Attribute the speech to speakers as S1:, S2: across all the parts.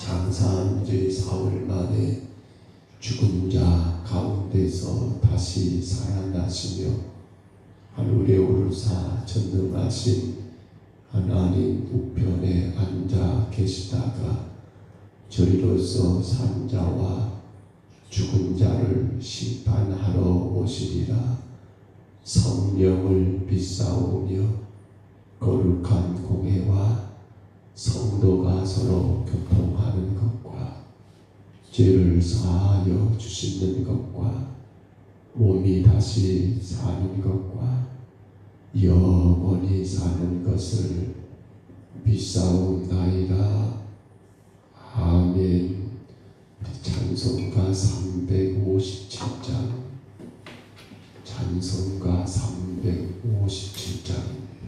S1: 장사한 지 사흘 만에 죽은 자 가운데서 다시 살아나시며 하늘에 오르사 전능하신 하나님 우편에 앉아 계시다가 저리로서 산 자와 죽은 자를 심판하러 오시리라. 성령을 믿사오며 거룩한 공회와 성도가 서로 교통하는 것과 죄를 사하여 주시는 것과 몸이 다시 사는 것과 영원히 사는 것을 믿사옵나이다. 아멘. 찬송가 357장 찬송가 357장입니다.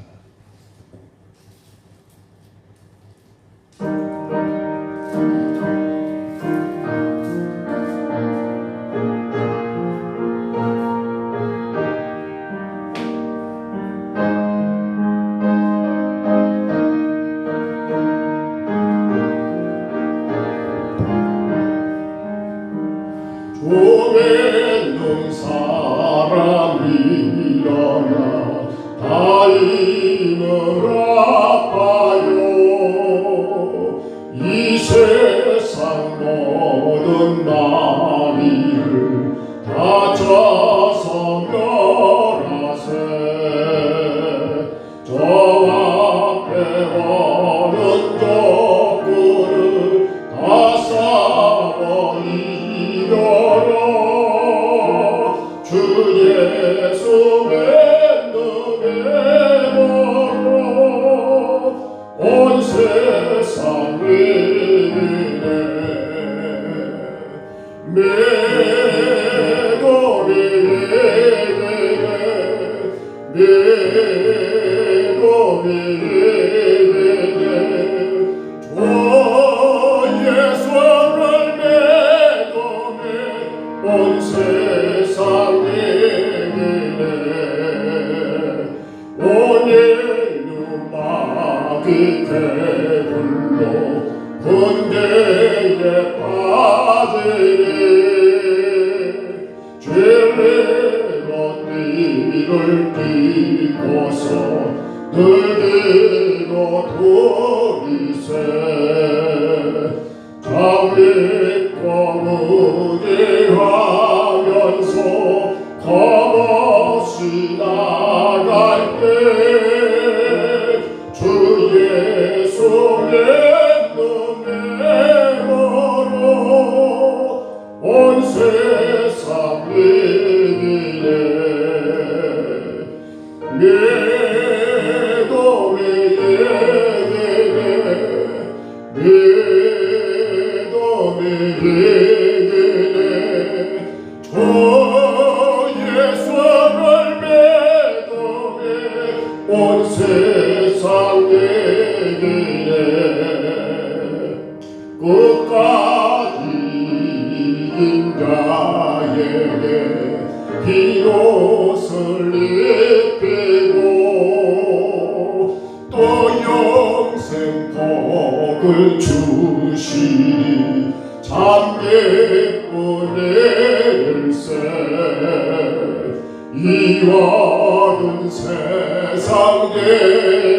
S2: 이와는 세상에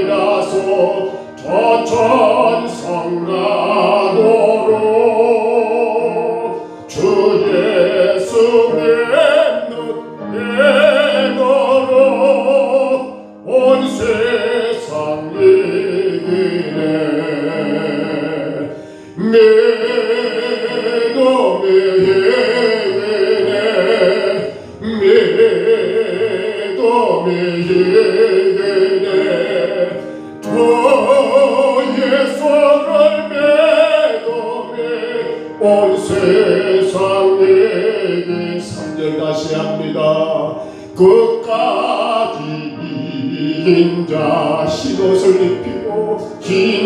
S2: 나서 저 천성가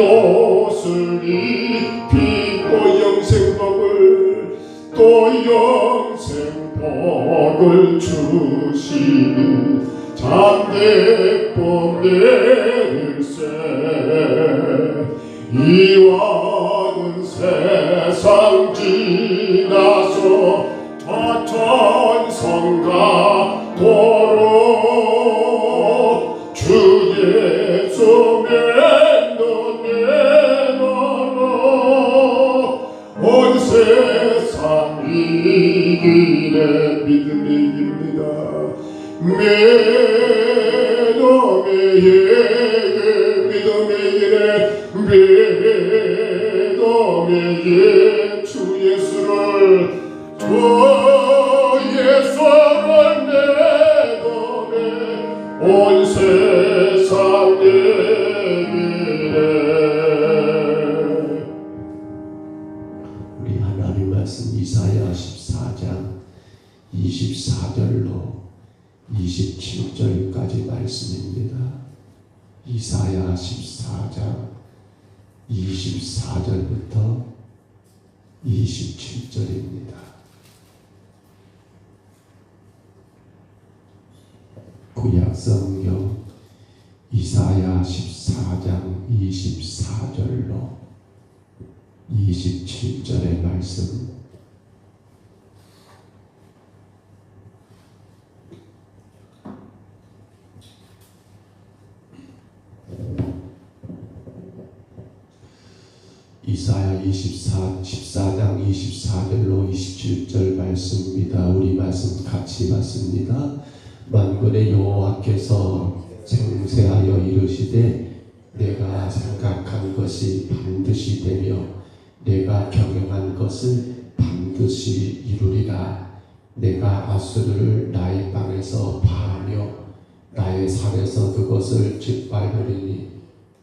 S1: 흰옷을 입히고 영생복을 또 영생복을 잠대법 내릴세. 이
S3: 이사야 24, 14장 24절로 27절 말씀입니다. 우리 말씀 같이 봤습니다. 만군의 여호와께서 생세하여 이르시되 내가 생각한 것이 반드시 되며 내가 경영한 것을 반드시 이루리라. 내가 아수르를 나의 땅에서 파하며 나의 산에서 그것을 짓밟으리니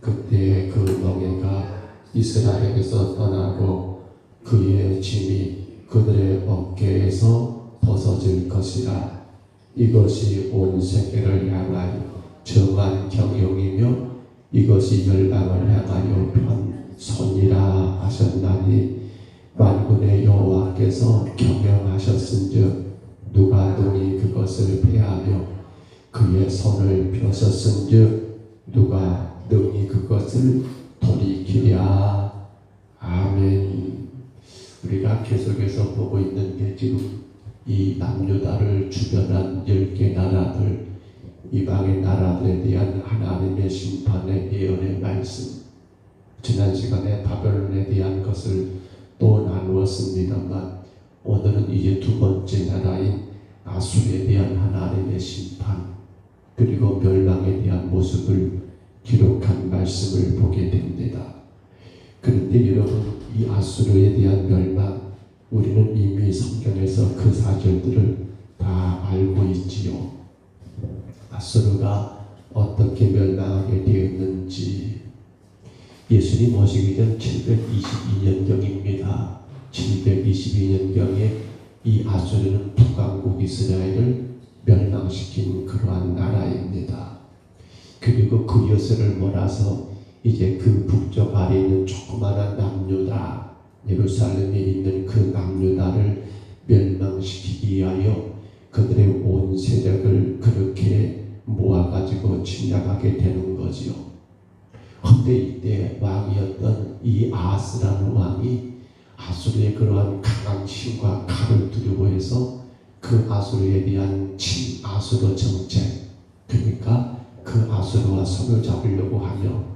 S3: 그때 그 멍에가 이스라엘에게서 떠나고 그의 짐이 그들의 어깨에서 벗어질 것이라. 이것이 온 세계를 향하여 정한 경영이며 이것이 열방을 향하여 편선이라 하셨나니 만군의 여호와께서 경영하셨은즉 누가 능히 그것을 패하며 그의 손을 펴셨은즉 누가 능히 그것을 돌이키랴 아멘 우리가 계속해서 보고 있는 게 지금 이 남유다를 주변한 열 개 나라들 이방의 나라들에 대한 하나님의 심판의 예언의 말씀 지난 시간에 바벨론에 대한 것을 또 나누었습니다만 오늘은 이제 두 번째 나라인 아수르에 대한 하나님의 심판 그리고 멸망에 대한 모습을 기록한 말씀을 보게 됩니다. 그런데 여러분 이 아수르에 대한 멸망 우리는 이미 성경에서 그 사절들을 다 알고 있지요. 아수르가 어떻게 멸망하게 되었는지 예수님 오시기 전 722년경입니다. 722년경에 이 아수르는 북왕국 이스라엘을 멸망시킨 그러한 나라입니다. 그리고 그 요새를 몰아서 이제 그 북쪽 아래 있는 조그마한 남유다 예루살렘에 있는 그 남유다를 멸망시키기 위하여 그들의 온 세력을 그렇게 모아가지고 침략하게 되는 거지요. 근데 이때 왕이었던 이 아스라는 왕이 아수르의 그러한 강한 힘과 칼을 두려워해서 그 아수르에 대한 친아수르 정책 그러니까 그 아수르와 손을 잡으려고 하며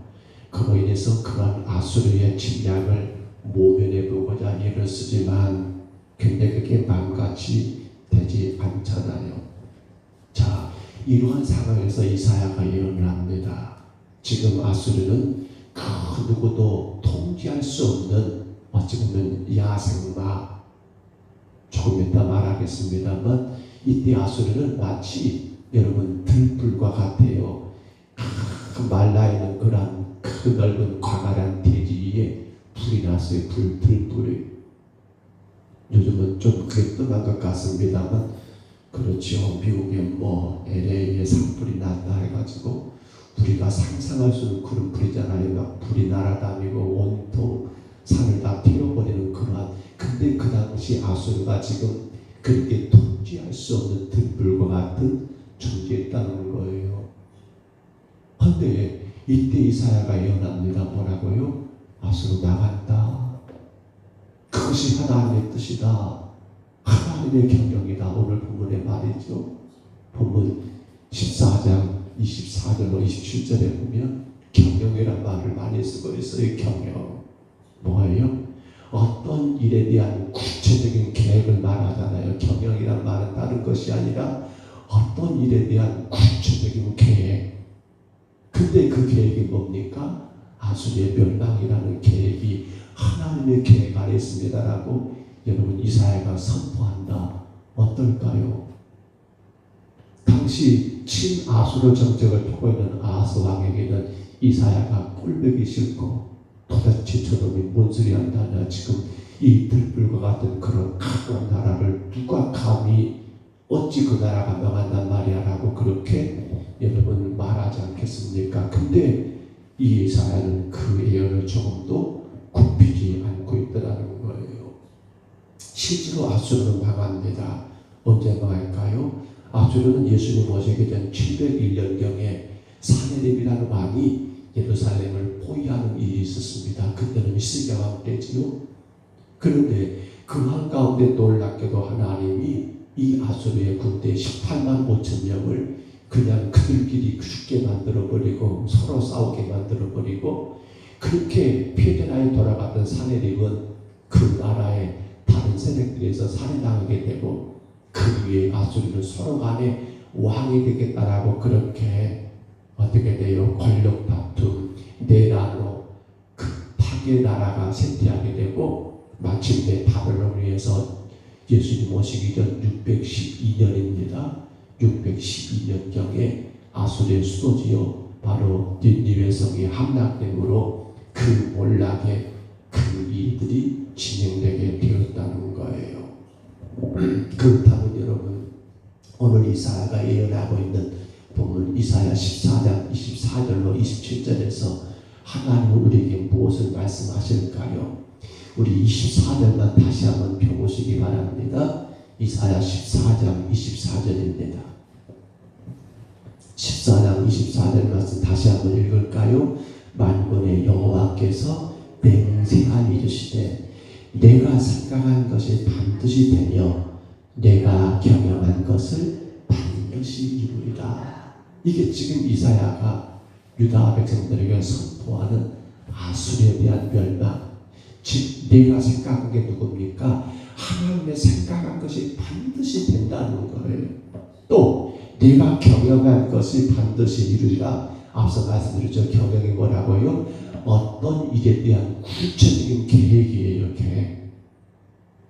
S3: 그로 인해서 그러한 아수르의 침략을 모면해 보고자 애를 쓰지만 근데 그게 마음같이 되지 않잖아요. 자, 이러한 상황에서 이사야가 예언을 합니다. 지금 아수르는 그 누구도 통제할 수 없는 어찌 보면 야생마 조금 이따 말하겠습니다만 이때 아수르는 마치 여러분 들불과 같아요. 그 말라 있는 그런 그 넓은 광활한 대지 위에 불이 났어요. 불, 들불이. 요즘은 좀 그게 떠난 것 같습니다만 그렇죠. 미국에 뭐 LA에 산불이 났다 해가지고 우리가 상상할 수 없는 그런 불이잖아요. 막 불이 날아다니고 온통 산을 다 태워버리는 그러한 근데 그 당시 아수르가 지금 그렇게 통제할 수 없는 들불과 같은 존재했다는 거예요. 근데 이때 이사야가 예언합니다. 뭐라고요? 아수르 나간다. 그것이 하나님의 뜻이다. 하나님의 경영이다. 오늘 본문의 말이죠. 본문 14장 24절로 27절에 보면 경영이란 말을 많이 쓰고 있어요. 경영. 뭐예요? 어떤 일에 대한 구체적인 계획을 말하잖아요. 경영이란 말은 다른 것이 아니라 어떤 일에 대한 구체적인 계획. 근데 그 계획이 뭡니까? 아수리의 멸망이라는 계획이 하나님의 계획 아래 있습니다라고 여러분 이사야가 선포한다. 어떨까요? 당시 친아수르 정책을 펴고 있는 아하스 왕에게는 이사야가 꼴보기 싫고 도대체 저놈이 뭔 소리 한다냐 지금 이 들불과 같은 그런 강한 나라를 누가 어찌 그 나라가 명한단 말이야 라고 그렇게 여러분 말하지 않겠습니까? 근데 이 이사야는 그 예언을 조금도 굽히지 않고 있더라는 거예요. 실제로 아수르는 망합니다. 언제 망할까요? 아수르는 예수님 오시기 전 701년경에 사내립이라는 왕이 예루살렘을 포위하는 일이 있었습니다. 그때는 이스기야 왕 때지요. 그런데 그 한가운데 놀랍게도 하나님이 이 아수르의 군대 18만 5천 명을 그냥 그들끼리 죽게 만들어버리고 서로 싸우게 만들어버리고 그렇게 폐대나에 돌아갔던 사내립은 그 나라의 다른 세력들에서 살해당하게 되고 그 위에 아수르는 서로 간에 왕이 되겠다라고 그렇게 어떻게 돼요? 권력 다툼, 내란으로 급하게 나라가 쇠퇴하게 되고 마침내 바벨론을 위해서 예수님 오시기 전 612년입니다. 612년경에 아수르의 수도지요 바로 닌니웨 성이 함락됨으로 그 몰락의 그 일들이 진행되게 되었다는 거예요. 그렇다면 여러분 오늘 이사야가 예언하고 있는 본문 이사야 14장 24절로 27절에서 하나님은 우리에게 무엇을 말씀하실까요? 우리 24절만 다시 한번 펴보시기 바랍니다. 이사야 14장 24절입니다. 14장 24절 말씀 다시 한번 읽을까요? 만군의 여호와께서 맹세하여 이르시되 내가 생각한 것이 반드시 되며 내가 경영한 것을 반드시 이루리라. 이게 지금 이사야가 유다 백성들에게 선포하는 아수르에 대한 멸망. 즉 내가 생각한 게 누굽니까? 하나님의 생각한 것이 반드시 된다는 거예요. 또 내가 경영한 것이 반드시 이루리라. 앞서 말씀드렸죠. 경영이 뭐라고요? 어떤 일에 대한 구체적인 계획이에요. 계획.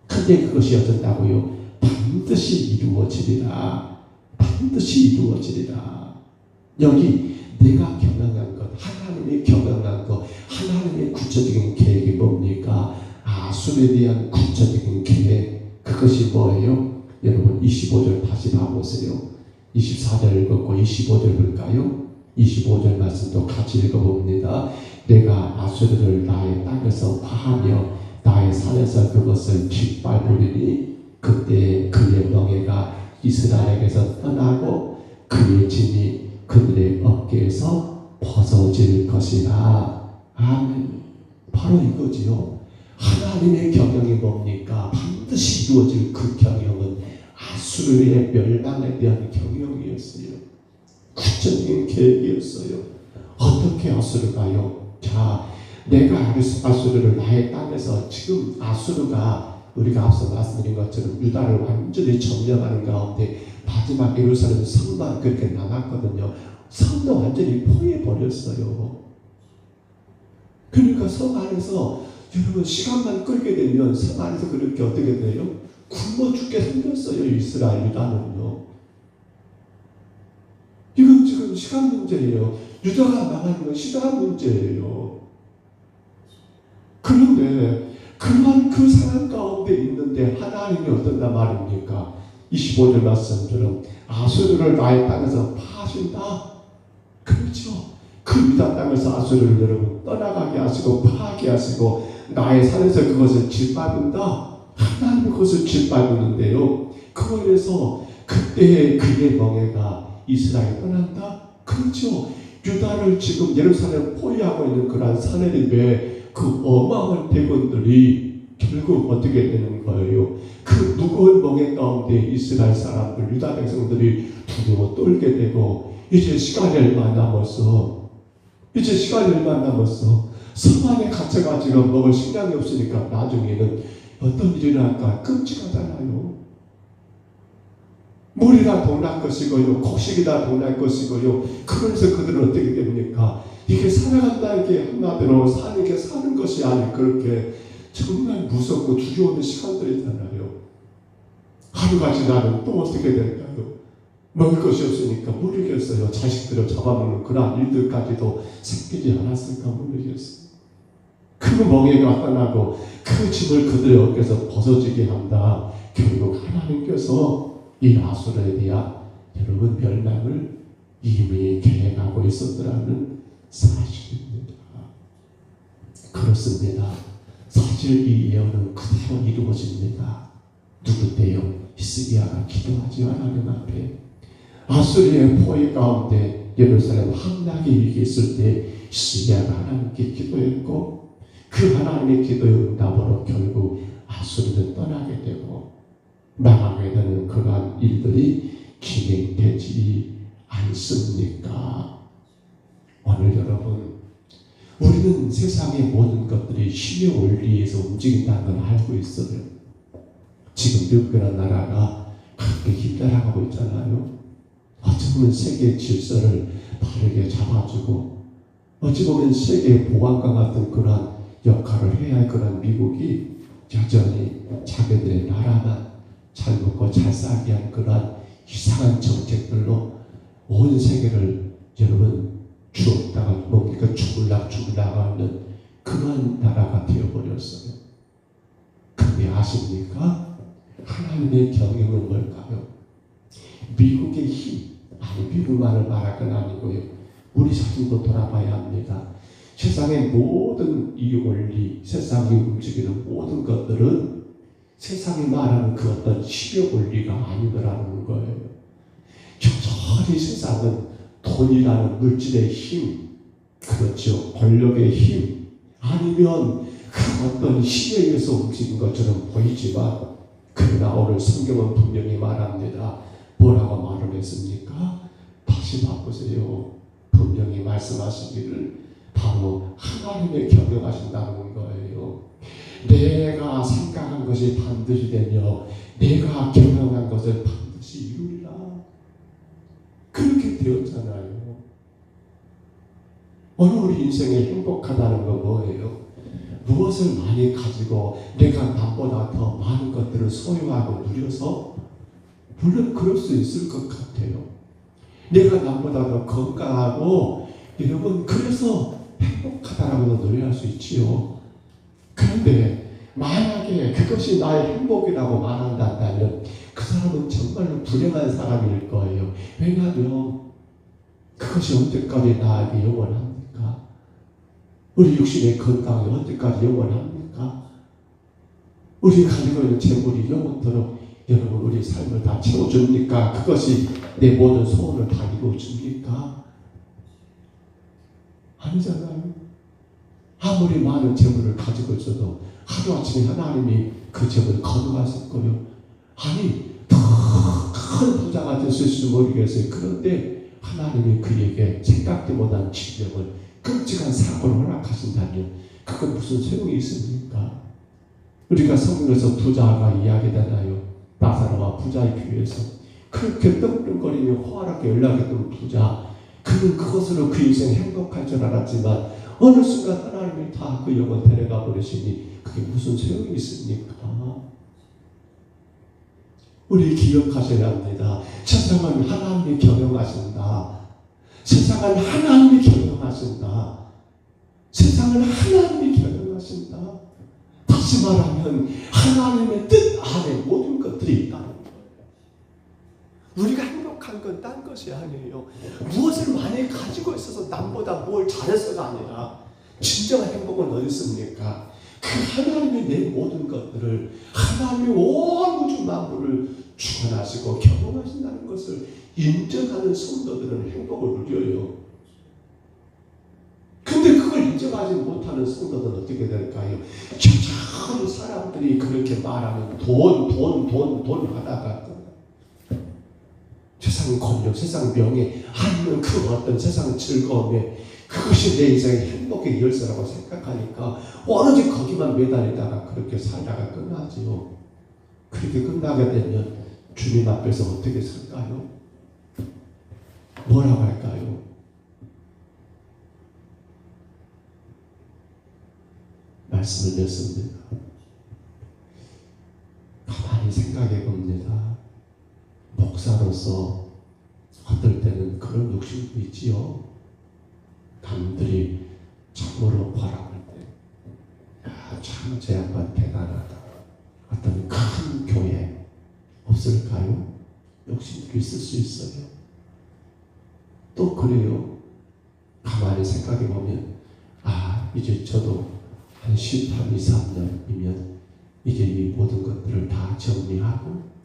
S3: 근데 그것이 어쩐다고요? 반드시 이루어지리라. 반드시 이루어지리라. 여기 내가 경영한 것, 하나님이 경영한 것, 하나님의 구체적인? 아수에 대한 구체적인 계획. 그것이 뭐예요? 여러분 25절 다시 봐보세요. 24절 읽었고 25절 볼까요? 25절 말씀도 같이 읽어봅니다. 내가 아수르를 나의 땅에서 파하며 나의 산에서 그것을 짓밟으리니 그때 그의 명예가 이스라엘에게서 떠나고 그의 진이 그들의 어깨에서 벗어질 것이라. 아멘. 바로 이거지요. 하나님의 경영이 뭡니까? 반드시 이루어질 그 경영은 아수르의 멸망에 대한 경영이었어요. 구체적인 계획이었어요. 어떻게 아수르가요? 자, 내가 아수르를 나의 땅에서 지금 아수르가 우리가 앞서 말씀드린 것처럼 유다를 완전히 점령하는 가운데 마지막 예루살렘 성만 그렇게 남았거든요. 성도 완전히 포위해 버렸어요. 그러니까 성 안에서 여러분 시간만 끌게 되면 성 안에서 그렇게 어떻게 돼요? 굶어 죽게 생겼어요 이스라엘 유다는요. 이건 지금 시간 문제예요. 유다가 망하는 건 시간 문제예요. 그런데 그 그만 그 상황 가운데 있는데 하나님이 어떤다 말입니까? 25절 말씀처럼 아수르를 나의 땅에서 파하신다. 그렇죠. 그 유다 땅에서 아수르를 여러분 떠나가게 하시고 파하게 하시고 나의 산에서 그것을 짓밟은다. 하나님이 그것을 짓밟는데요. 그로 인해서 그때의 그의 멍에가 이스라엘 떠난다. 그렇죠. 유다를 지금 예루살렘 포위하고 있는 그러한 사내립의 그 어마어마한 대군들이 결국 어떻게 되는 거예요? 그 무거운 멍에 가운데 이스라엘 사람들, 유다 백성들이 두려워 떨게 되고 이제 시간이 얼마 남았어. 이제 시간이 얼마 남았어. 섬 안에 갇혀가지고 먹을 식량이 없으니까 나중에는 어떤 일이 날까 끔찍하잖아요. 물이다 동날 것이고요. 곡식이다 동날 것이고요. 그러면서 그들은 어떻게 됩니까? 이게 살아간다는 게 한마디로 사는 게 사는 것이 아니 그렇게 정말 무섭고 두려운 시간들이잖아요. 하루가 지나면 또 어떻게 될까요? 먹을 것이 없으니까 모르겠어요. 자식들을 잡아먹는 그러한 일들까지도 생기지 않았을까 모르겠어요. 그 멍에가 떠나고 그 짐을 그들의 어깨에서 벗어지게 한다. 결국 하나님께서 이 아수르에 대한 여러분 멸망을 이미 계획하고 있었더라는 사실입니다. 그렇습니다. 사실 이 예언은 그대로 이루어집니다. 누구 때요? 히스기야가 기도하지 하나님 앞에 아수리의 포위 가운데 예루살렘 함락이 일기 있을 때 히스기야가 하나님께 기도했고 그 하나님의 기도의 응답으로 결국 아수리는 떠나게 되고 망하게 되는 그러한 일들이 진행되지 않습니까? 오늘 여러분 우리는 세상의 모든 것들이 신의 원리에서 움직인다는 걸 알고 있어요. 지금 미국이라는 나라가 그렇게 힘들어하고 있잖아요. 어찌 보면 세계 질서를 바르게 잡아주고 어찌 보면 세계 보안관 같은 그러한 역할을 해야 할 그런 미국이 여전히 자기들의 나라만 잘 먹고 잘 살게 한 그러한 이상한 정책들로 온 세계를 여러분 주었다가 뭡니까 죽을락 죽을락 하는 그런 나라가 되어버렸어요. 근데 아십니까? 하나님의 경영은 뭘까요? 미국의 힘, 아니 미국만을 말할 건 아니고요. 우리 자신도 돌아봐야 합니다. 세상의 모든 이 원리, 세상이 움직이는 모든 것들은 세상이 말하는 그 어떤 시력 원리가 아니더라는 거예요. 여전히 세상은 돈이라는 물질의 힘, 그렇죠. 권력의 힘, 아니면 그 어떤 힘에 의해서 움직인 것처럼 보이지만, 그러나 오늘 성경은 분명히 말합니다. 뭐라고 말을 했습니까? 다시 바꾸세요. 분명히 말씀하시기를 바로 하나님의 경영하신다는 거예요. 내가 생각한 것이 반드시 되며 내가 경영한 것을 반드시 이루리라. 그렇게 되었잖아요. 오늘 우리 인생에 행복하다는 건 뭐예요? 무엇을 많이 가지고 내가 남보다 더 많은 것들을 소유하고 누려서 물론 그럴 수 있을 것 같아요. 내가 남보다 더 건강하고 여러분 그래서 행복하다라고 노래할 수 있지요. 그런데 만약에 그것이 나의 행복이라고 말한다면 그 사람은 정말로 불행한 사람일 거예요. 왜냐하면 그것이 언제까지 나에게 영원합니까? 우리 육신의 건강이 언제까지 영원합니까? 우리 가지고 있는 재물이 영원토록 여러분 우리 삶을 다 채워줍니까? 그것이 내 모든 소원을 다 이루어줍니까? 아니잖아요. 아무리 많은 재물을 가지고 있어도 하루아침에 하나님이 그 재물을 거둬갔을 거예요. 아니 더 큰 부자가 됐을지 모르겠어요. 그런데 하나님이 그에게 생각도 못한 질병을 끔찍한 사고를 허락하신다면 그건 무슨 소용이 있습니까? 우리가 성경에서 부자가 이야기되나요? 나사로와 부자의 비유에서 그렇게 떠들거리며 호화롭게 연락했던 부자 그는 그것으로 그 인생 행복할 줄 알았지만 어느 순간 하나님이 다 그 영혼 데려가 버리시니 그게 무슨 소용이 있습니까? 우리 기억하셔야 합니다. 세상은 하나님이 경영하신다. 세상은 하나님이 경영하신다. 세상을 하나님이 경영하신다. 다시 말하면 하나님의 뜻 안에 모든 것들이 있다는 거예요. 행복한 건 딴 것이 아니에요. 무엇을 많이 가지고 있어서 남보다 뭘 잘해서가 아니라 진정한 행복은 어디 있습니까? 그 하나님이 내 모든 것들을 하나님이 온 우주 만물을 주관하시고 경험하신다는 것을 인정하는 성도들은 행복을 누려요. 근데 그걸 인정하지 못하는 성도들은 어떻게 될까요? 참 사람들이 그렇게 말하면 돈, 돈, 돈, 돈 하다가 세상 권력, 세상 명예, 아니면 그 어떤 세상 즐거움에 그것이 내 인생의 행복의 열쇠라고 생각하니까 오로지 거기만 매달리다가 그렇게 살다가 끝나지요. 그렇게 끝나게 되면 주님 앞에서 어떻게 살까요? 뭐라고 할까요? 말씀을 드렸습니다. 가만히 생각해 봅니다. 목사로서 어떨 때는 그런 욕심도 있지요. 남들이 참으로 바라볼 때, 야, 참, 제 양반 대단하다. 어떤 큰 교회 없을까요? 욕심도 있을 수 있어요. 또 그래요. 가만히 생각해 보면, 아, 이제 저도 한 13, 2, 3년이면 이제 이 모든 것들을 다 정리하고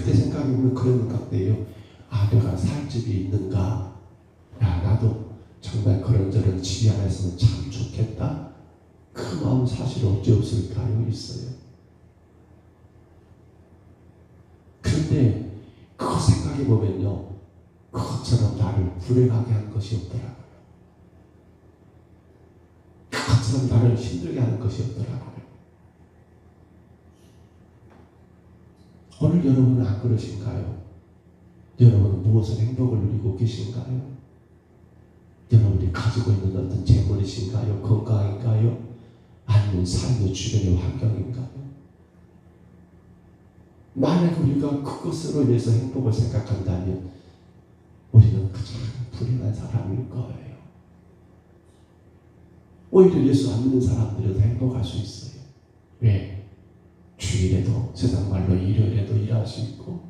S3: 그때 생각해보면 그런 것 같아요. 아, 내가 살 집이 있는가? 야, 나도 정말 그런저런 집이 하나 있으면 참 좋겠다. 그 마음 사실 어찌 없을까요? 있어요. 그런데 그거 생각해보면요. 그것처럼 나를 불행하게 한 것이 없더라고요. 그것처럼 나를 힘들게 하는 것이 없더라고요. 오늘 여러분은 안 그러신가요? 여러분은 무엇을 행복을 누리고 계신가요? 여러분이 가지고 있는 어떤 재물이신가요? 건강인가요? 아니면 삶의 주변의 환경인가요? 만약 우리가 그것으로 인해서 행복을 생각한다면 우리는 가장 불행한 사람일 거예요. 오히려 예수 안 믿는 사람들이 더 행복할 수 있어요. 왜? 주일에도 세상 말로 일요일에도 일할 수 있고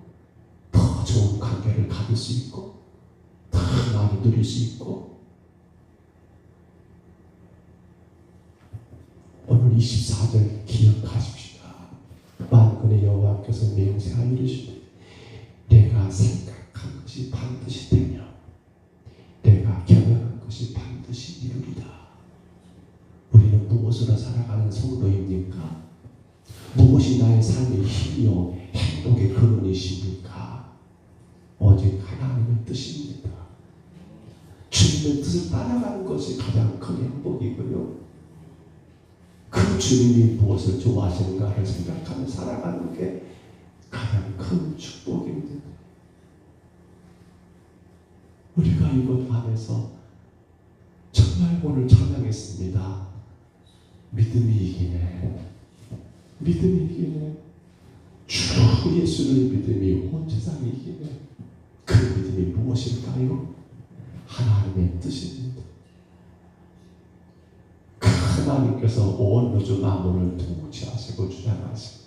S3: 더 좋은 관계를 가질 수 있고 더 많이 누릴 수 있고 오늘 24절 기억하십시다. 만군의 여호와께서 맹세하여 이르시되 내가 생각한 것이 반드시 되며 내가 경영한 것이 반드시 이루리다. 우리는 무엇으로 살아가는 성도입니까? 나의 삶의 힘이요 행복의 근원이십니까? 오직 하나님의 뜻입니다. 주님의 뜻을 따라가는 것이 가장 큰 행복이고요. 그 주님이 무엇을 좋아하시는가를 생각하며 살아가는 게 가장 큰 축복입니다. 우리가 이곳 안에서 정말 오늘 찬양했습니다. 믿음이 이기네. 믿음이 이기네. 주 예수를 믿음이 온 세상이 이기네. 그 믿음이 무엇일까요? 하나님의 뜻입니다. 그 하나님께서 온 우주 만물을 통치하시고 주장하시고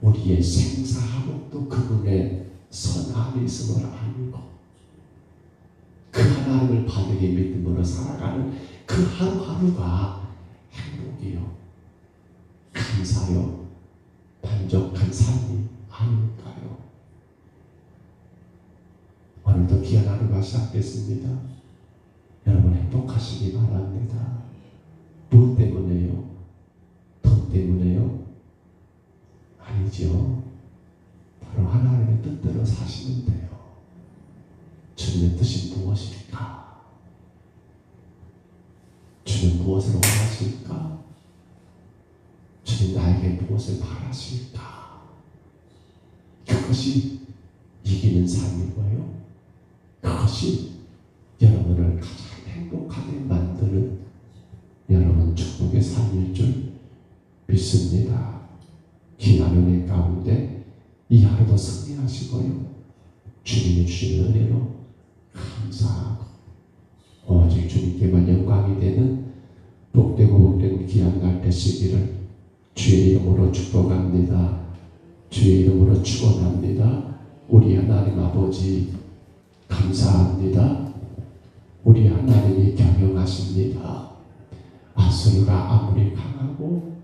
S3: 우리의 생사하복도 그분의 선 안에 있음을 알고 그 하나님을 바르게 믿음으로 살아가는 그 하루하루가 행복이요 감사요 만족한 삶이 아닐까요? 오늘도 귀한 하루가 시작됐습니다. 여러분 행복하시기 바랍니다. 무엇 때문에요? 돈 때문에요? 아니죠. 바로 하나님의 뜻대로 사시면 돼요. 주님의 뜻이 무엇일까? 주님 무엇을 원하실까? 나에게 무엇을 바라실까? 그것이 이기는 삶이고요. 그것이 여러분을 가장 행복하게 만드는 여러분 축복의 삶일 줄 믿습니다. 귀한 은혜 가운데 이 하루도 승리하시고요. 주님이 주신 은혜로 감사하고 오직 주님께만 영광이 되는 복되고 복된 귀한 날 되시기를 주의 이름으로 축복합니다. 주의 이름으로 축원합니다. 우리 하나님 아버지 감사합니다. 우리 하나님이 경영하십니다. 아수르가 아무리 강하고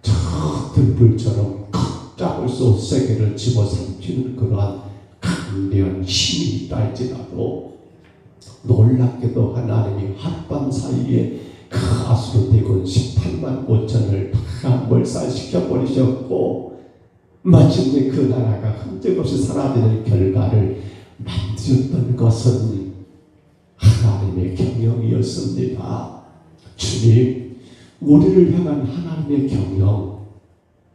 S3: 저 들불처럼 큰수 세계를 집어삼키는 그러한 강대한 힘이 있다 할지라도 놀랍게도 하나님이 하룻밤 사이에 그 아수르 대군 18만 5천을 다 몰살시켜 버리셨고 마침내 그 나라가 흔적없이 사라지는 결과를 만드셨던 것은 하나님의 경영이었습니다. 주님, 우리를 향한 하나님의 경영,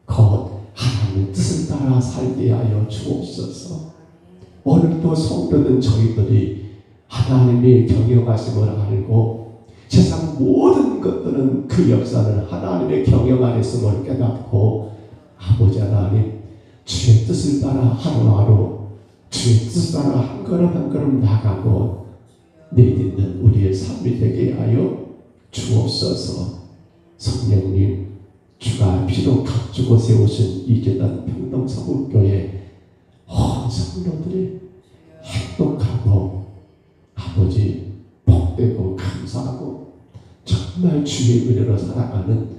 S3: 곧 하나님의 뜻을 따라 살게 하여 주옵소서. 오늘도 성도된 저희들이 하나님의 경영하심을 알고 세상 모든 것들은 그 역사는 하나님의 경영 안에 있음을 깨닫고 아버지 하나님 주의 뜻을 따라 하루하루 주의 뜻을 따라 한 걸음 한 걸음 나가고 내딛는 우리의 삶이 되게 하여 주옵소서. 성령님 주가 피로 각주고 세우신 이재단 평동서북교회 온 성도들이 행복하고 아버지 복되고 감사하고 정말 주의 은혜로 살아가는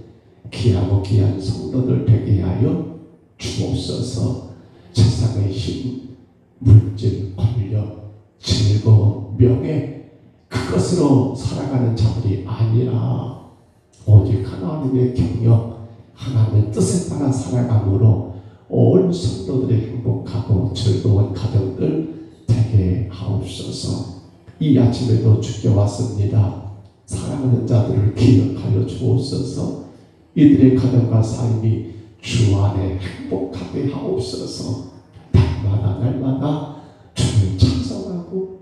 S3: 귀하고 귀한 성도들 되게 하여 주옵소서 세상의 힘, 물질, 권력, 즐거움, 명예 그것으로 살아가는 자들이 아니라 오직 하나님의 경영, 하나님의 뜻에 따라 살아감으로 온 성도들의 행복하고 즐거운 가정들 되게 하옵소서. 이 아침에도 주께 왔습니다. 사랑하는 자들을 기억하여 주옵소서. 이들의 가정과 삶이 주 안에 행복하게 하옵소서. 날마다 날마다 주를 찬송하고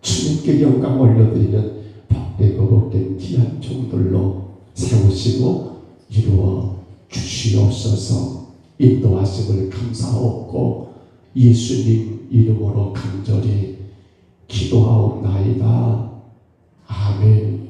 S3: 주님께 영광 올려드리는 복되고 복된 귀한 종들로 세우시고 이루어 주시옵소서. 인도하심을 감사하고 예수님 이름으로 간절히 기도하옵나이다. 아멘.